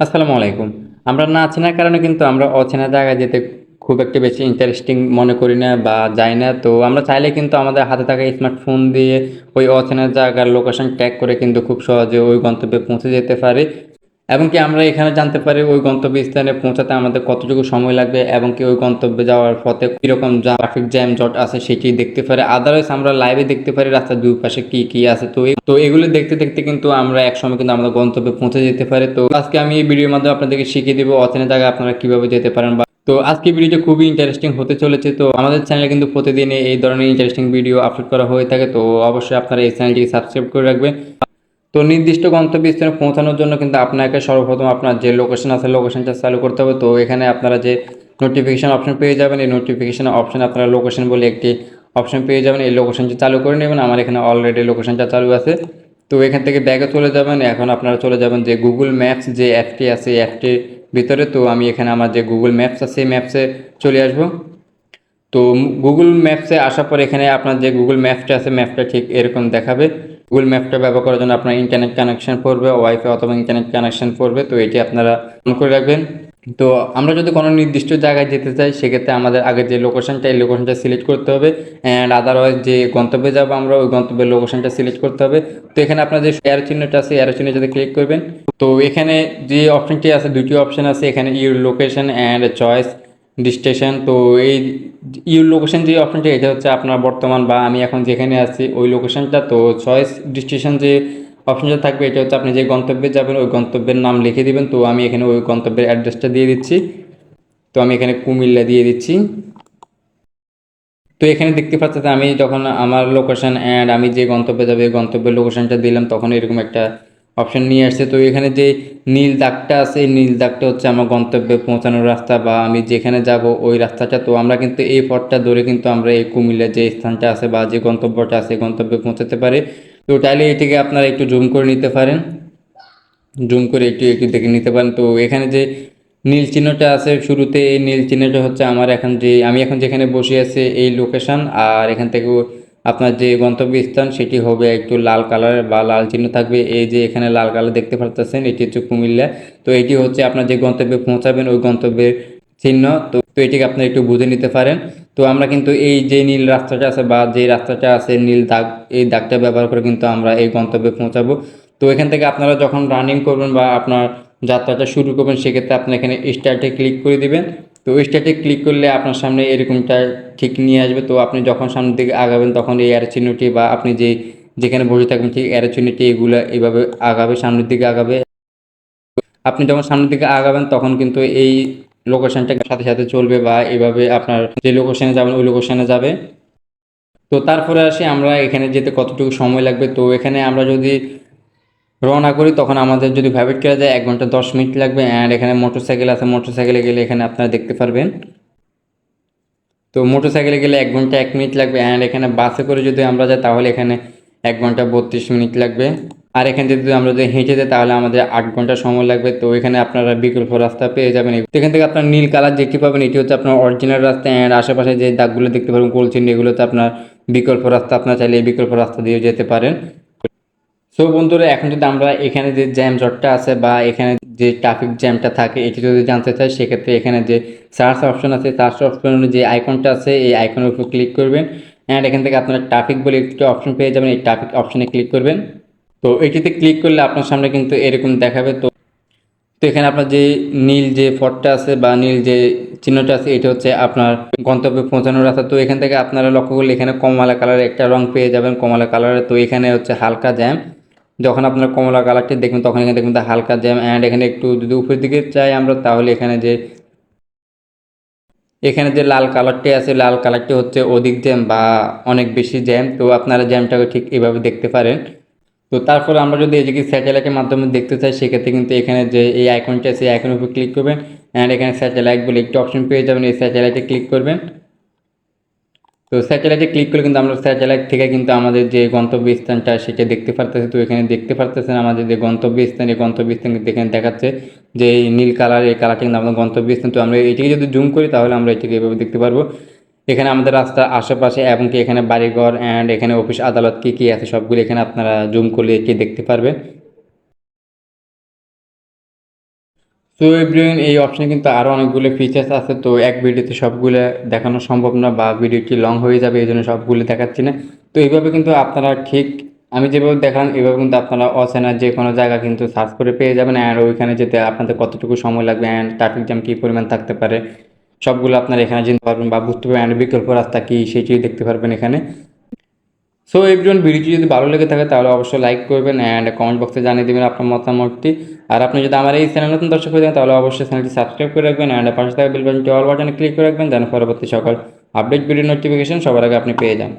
আসসালামু আলাইকুম। আমরা না চেনার কারণে কিন্তু আমরা অচেনা জায়গায় যেতে খুব একটা বেশি ইন্টারেস্টিং মনে করি না বা যাই না। তো আমরা চাইলে কিন্তু আমাদের হাতে থাকা স্মার্টফোন দিয়ে ওই অচেনা জায়গার লোকেশন ট্যাগ করে কিন্তু খুব সহজে ওই গন্তব্যে পৌঁছে যেতে পারি। এবং কি আমরা এখানে জানতে পারি ওই গন্তব্য স্থানে পৌঁছাতে আমাদের কতটুকু সময় লাগবে এবং কি ওই গন্তব্যে যাওয়ার পথে কীরকম ট্রাফিক জ্যাম জট আছে সেটি দেখতে পারি। আদারওয়াইজ আমরা লাইভে দেখতে পারি, রাস্তার দুই পাশে কি কি আছে। তো তো এগুলো দেখতে দেখতে কিন্তু আমরা একসময় কিন্তু আমাদের গন্তব্যে পৌঁছে যেতে পারি। তো আজকে আমি এই ভিডিওর মাধ্যমে আপনাদেরকে শিখিয়ে দিব অচেনা জায়গায় আপনারা কীভাবে যেতে পারেন বা তো আজকে ভিডিওটা খুবই ইন্টারেস্টিং হতে চলেছে। তো আমাদের চ্যানেলে কিন্তু প্রতিদিন এই ধরনের ইন্টারেস্টিং ভিডিও আপলোড করা হয়ে থাকে। তো অবশ্যই আপনারা এই চ্যানেলটিকে সাবস্ক্রাইব করে রাখবেন। তো নির্দিষ্ট গন্তব্যস্থানে পৌঁছানোর জন্য কিন্তু আপনাকে সর্বপ্রথম আপনার যে লোকেশন আছে লোকেশনটা চালু করতে হবে। তো এখানে আপনারা যে নোটিফিকেশান অপশন পেয়ে যাবেন, এই নোটিফিকেশান অপশন আপনারা লোকেশন বলে একটি অপশন পেয়ে যাবেন। এই লোকেশনটি চালু করে নেবেন। আমার এখানে অলরেডি লোকেশনটা চালু আছে। তো এখান থেকে ব্যাগে চলে যাবেন। এখন আপনারা চলে যাবেন যে গুগল ম্যাপস যে অ্যাপটি আছে, এই অ্যাপটির ভিতরে। তো আমি এখানে আমার যে গুগল ম্যাপস আছে, সেই ম্যাপসে চলে আসব। তো গুগল ম্যাপসে আসার পর এখানে আপনার যে গুগল ম্যাপটা আছে ম্যাপটা ঠিক এরকম দেখাবে। গুগল ম্যাপটা ব্যবহার করার জন্য আপনার ইন্টারনেট কানেকশন পড়বে ওয়াইফাই অথবা ইন্টারনেট কানেকশন পড়বে, তো এটি আপনারা অন করে রাখবেন। তো আমরা যদি কোনো নির্দিষ্ট জায়গায় যেতে চাই, সেক্ষেত্রে আমাদের আগে যে লোকেশনটা এই লোকেশনটা সিলেক্ট করতে হবে অ্যান্ড আদারওয়াইজ যে গন্তব্যে যাব আমরা, ওই গন্তব্যের লোকেশনটা সিলেক্ট করতে হবে। তো এখানে আপনার যে এয়ার চিহ্নটা আছে এয়ার চিহ্নে যদি ক্লিক করবেন, তো এখানে যে অপশনটি আছে, দুটি অপশন আছে, এখানে your location and choice destination তো এই ইউ লোকেশন যে অপশনটা এটা হচ্ছে আপনার বর্তমান বা আমি এখন যেখানে আছি, ওই লোকেশনটা তো চয়েস ডিস্টেশন যে অপশনটা থাকবে, এটা হচ্ছে আপনি যে গন্তব্যে যাবেন, ওই গন্তব্যের নাম লিখে দিবেন। তো আমি এখানে ওই গন্তব্যের অ্যাড্রেসটা দিয়ে দিচ্ছি। তো আমি এখানে কুমিল্লা দিয়ে দিচ্ছি। তো এখানে দেখতে পাচ্ছেন, আমি যখন আমার লোকেশন অ্যান্ড আমি যে গন্তব্যে যাবে গন্তব্যের লোকেশনটা দিলাম, তখন এরকম একটা অপশন নিয়ে আসছে। তো এখানে যে নীল দাগটা আছে, এই নীল দাগটা হচ্ছে আমার গন্তব্যে পৌঁছানোর রাস্তা বা আমি যেখানে যাব ওই রাস্তাটা। তো আমরা কিন্তু এই পথটা ধরে কিন্তু আমরা এই কুমিল্লার যে স্থানটা আছে বা যে গন্তব্যটা আছে গন্তব্যে পৌঁছাতে পারি। তো চাইলে এটিকে আপনারা একটু জুম করে নিতে পারেন। জুম করে একটু একটু দেখে নিতে পারেন। তো এখানে যে নীল চিহ্নটা আছে শুরুতে, এই নীল চিহ্নটা হচ্ছে আমার এখন যে, আমি এখন যেখানে বসে আছি এই লোকেশন আর এখান থেকে আপনার যে গন্তব্যস্থান, সেটি হবে একটু লাল কালার বা লাল চিহ্ন থাকবে। এই যে এখানে লাল কালার দেখতে পারতেছেন, এটি হচ্ছে কুমিল্লা। তো এটি হচ্ছে আপনার যে গন্তব্যে পৌঁছাবেন, ওই গন্তব্যের চিহ্ন। তো তো এটিকে আপনি একটু বুঝে নিতে পারেন। তো আমরা কিন্তু এই যে নীল রাস্তাটা আছে বা যে রাস্তাটা আছে নীল দাগ, এই দাগটা ব্যবহার করে কিন্তু আমরা এই গন্তব্যে পৌঁছাবো। তো এখান থেকে আপনারা যখন রানিং করবেন বা আপনার যাত্রাটা শুরু করবেন, সেক্ষেত্রে আপনি এখানে স্টার্টে ক্লিক করে দিবেন। তো স্টার্টে ক্লিক করলে আপনার সামনে এরকমটা ঠিক নিয়ে আসবে। তো আপনি যখন সামনের দিকে আগাবেন তখন এই এর চিহ্নটি বা আপনি যে, যেখানে বসে থাকবেন ঠিক এর চিহ্নটি এগুলো এইভাবে আগাবে, সামনের দিকে আগাবে। আপনি যখন সামনের দিকে আগাবেন তখন কিন্তু এই লোকেশনটা সাথে সাথে চলবে বা এইভাবে আপনার যে লোকেশানে যাবেন ওই লোকেশানে যাবে। তো তারপরে আসি আমরা এখানে যেতে কতটুকু সময় লাগবে। তো এখানে আমরা যদি রওনা করি, তখন আমাদের যদি ভাইব্রেট করা যায় এক ঘণ্টা দশ মিনিট লাগবে অ্যান্ড এখানে মোটর সাইকেল আছে মোটর সাইকেলে গেলে এখানে আপনারা দেখতে পারবেন। তো মোটর সাইকেলে গেলে এক ঘণ্টা এক মিনিট লাগবে অ্যান্ড এখানে বাসে করে যদি আমরা যাই, তাহলে এখানে এক ঘণ্টা বত্রিশ মিনিট লাগবে। আর এখানে যদি আমরা যদি হেঁটে যাই, তাহলে আমাদের আট ঘণ্টা সময় লাগবে। তো এখানে আপনারা বিকল্প রাস্তা পেয়ে যাবেন। এখান থেকে আপনার নীল কালার যেটি পাবেন, এটি হচ্ছে আপনার অরিজিনাল রাস্তা অ্যান্ড আশেপাশে যে দাগগুলো দেখতে পাবেন গোল এগুলোতে আপনার বিকল্প রাস্তা, আপনার চাইলে এই বিকল্প রাস্তা দিয়ে যেতে পারেন। সো বন্ধুরা, এখন যদি আমরা এখানে যে জ্যাম জটটা আছে বা এখানে যে ট্রাফিক জ্যামটা থাকে, এটি যদি জানতে চাই, সেক্ষেত্রে এখানে যে সার্চ অপশন আছে সার্চ অপশনের যে আইকনটা আছে, এই আইকনের উপর ক্লিক করবেন। অ্যান্ড এখান থেকে আপনারা ট্রাফিক বলে একটি অপশন পেয়ে যাবেন, এই ট্রাফিক অপশনে ক্লিক করবেন। তো এটিতে ক্লিক করলে আপনার সামনে কিন্তু এরকম দেখাবে। তো তো এখানে আপনার যে নীল যে ফটটা আছে বা নীল যে চিহ্নটা আছে, এটা হচ্ছে আপনার গন্তব্যে পৌঁছানোর রাস্তা। তো এখান থেকে আপনারা লক্ষ্য করলে এখানে কমলা কালারের একটা রং পেয়ে যাবেন, কমলা কালারের। তো এখানে হচ্ছে হালকা জ্যাম যখন আপনার কমলা কালারটি দেখবেন, তখন এখানে দেখবেন হালকা জ্যাম অ্যান্ড এখানে একটু যদি উপরের দিকে চাই আমরা, তাহলে এখানে যে এখানে যে লাল কালারটি আছে, লাল কালারটি হচ্ছে অধিক জ্যাম বা অনেক বেশি জ্যাম তো আপনারা জ্যামটাকে ঠিক এভাবে দেখতে পারেন। তো তারপরে আমরা যদি এদিকে স্যাটেলাইটের মাধ্যমে দেখতে চাই, সেক্ষেত্রে কিন্তু এখানে যে এই আইকনটি আছে, এই আইকনের উপর ক্লিক করবেন। অ্যান্ড এখানে স্যাটেলাইট বলে একটি অপশন পেয়ে যাবেন, এই স্যাটেলাইটে ক্লিক করবেন। তো স্যাটেলাইটে ক্লিক করলে কিন্তু আমরা স্যাটেলাইট থেকে কিন্তু আমাদের যে গন্তব্যস্থানটা সেটা দেখতে পারতেছি। তো এখানে দেখতে পারতেছেন আমাদের যে গন্তব্যস্থান, এই গন্তব্যস্থান কিন্তু এখানে দেখাচ্ছে যে এই নীল কালার, এই কালারটা কিন্তু আমাদের গন্তব্যস্থান। তো আমরা এটিকে যদি জুম করি তাহলে আমরা এটিকে এভাবে দেখতে পারব। এখানে আমাদের রাস্তার আশেপাশে এবং কি এখানে বাড়িঘর অ্যান্ড এখানে অফিস আদালত কী কী আছে সবগুলো এখানে আপনারা জুম করলে এটি দেখতে পারবেন। সো এভরিওয়ান এই অপশনে কিন্তু আরও অনেকগুলো ফিচার্স আছে। তো এক ভিডিওতে সবগুলো দেখানো সম্ভব না বা ভিডিওটি লং হয়ে যাবে এই জন্য সবগুলো দেখাচ্ছি না। তো এইভাবে কিন্তু আপনারা ঠিক, আমি যেভাবে দেখালাম এভাবে কিন্তু আপনারা অচেনা যে কোনো জায়গা কিন্তু সার্চ করে পেয়ে যাবেন। অ্যান্ড ওইখানে যেতে আপনাদের কতটুকু সময় লাগবে অ্যান্ড ট্রাফিক জ্যাম কী পরিমাণ থাকতে পারে, সবগুলো আপনারা এখানে জানতে পারবেন বা বুঝতে পারবেন। অ্যান্ড বিকল্প রাস্তা কী সেটি দেখতে পারবেন এখানে। সো এভরিওয়ান ভিডিওটি যদি ভালো লেগে থাকে, তাহলে অবশ্যই লাইক করবেন অ্যান্ড কমেন্ট বক্সে জানিয়ে দেবেন আপনার মতামতটি। আর আপনি যদি আমার এই চ্যানেল নতুন দর্শক হয়ে থাকেন, তাহলে অবশ্যই চ্যানেলটি সাবস্ক্রাইব করে রাখবেন অ্যান্ড পাশে থাকা বেল বাটনটি অল বাটনে ক্লিক করে রাখবেন যেন পরবর্তী সকল আপডেট ভিডিও নোটিফিকেশন সবার আগে আপনি পেয়ে যান।